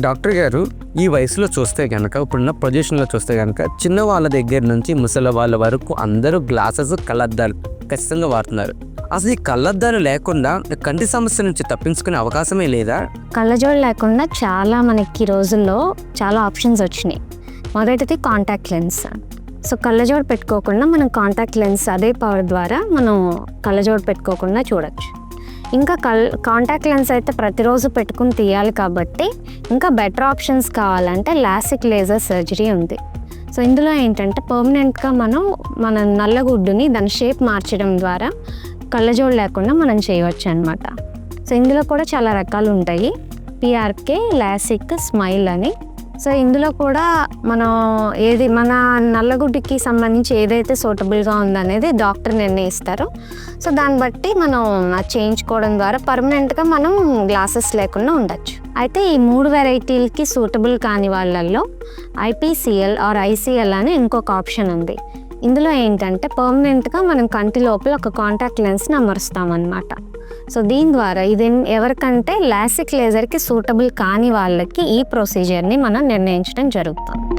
Doctor గారు ఈ వయసులో చూస్తే కనుక ఇప్పుడున్న పొజిషన్లో చూస్తే కనుక చిన్న వాళ్ళ దగ్గర నుంచి ముసలి వాళ్ళ వరకు అందరూ గ్లాసెస్ కళ్ళద్దాలు ఖచ్చితంగా వాడుతున్నారు. అసలు ఈ కళ్ళద్దాలు లేకుండా కంటి సమస్య నుంచి తప్పించుకునే అవకాశమే లేదా? కళ్ళజోడు లేకుండా చాలా మనకి ఈ రోజుల్లో చాలా ఆప్షన్స్ వచ్చినాయి. మొదటిది కాంటాక్ట్ లెన్స్. సో కళ్ళజోడు పెట్టుకోకుండా మనం కాంటాక్ట్ లెన్స్ అదే పవర్ ద్వారా మనం కళ్ళజోడు పెట్టుకోకుండా చూడొచ్చు. ఇంకా కల్ కాంటాక్ట్ లెన్స్ అయితే ప్రతిరోజు పెట్టుకుని తీయాలి కాబట్టి ఇంకా బెటర్ ఆప్షన్స్ కావాలంటే లాసిక్ లేజర్ సర్జరీ ఉంది. సో ఇందులో ఏంటంటే పర్మనెంట్గా మనం మన నల్లగుడ్డుని దాని షేప్ మార్చడం ద్వారా కళ్ళజోడు లేకుండా మనం చేయవచ్చు అనమాట సో ఇందులో కూడా చాలా రకాలు ఉంటాయి. పిఆర్కే లాసిక్ స్మైల్ అని సో ఇందులో కూడా మనం ఏది మన నల్లగుడ్డికి సంబంధించి ఏదైతే సూటబుల్గా ఉందనేది డాక్టర్ నిర్ణయిస్తారు. సో దాన్ని బట్టి మనం చేయించుకోవడం ద్వారా పర్మనెంట్గా మనం గ్లాసెస్ లేకుండా ఉండొచ్చు. అయితే ఈ మూడు వెరైటీలకి సూటబుల్ కాని వాళ్ళల్లో ఐపీసీఎల్ ఆర్ ఐసీఎల్ అని ఇంకొక ఆప్షన్ ఉంది. ఇందులో ఏంటంటే పర్మనెంట్గా మనం కంటి లోపల ఒక కాంటాక్ట్ లెన్స్ని అమరుస్తామన్నమాట. సో దీని ద్వారా ఇది ఎవరికంటే లాసిక్ లేజర్కి సూటబుల్ కాని వాళ్ళకి ఈ ప్రొసీజర్ని మనం నిర్ణయించడం జరుగుతుంది.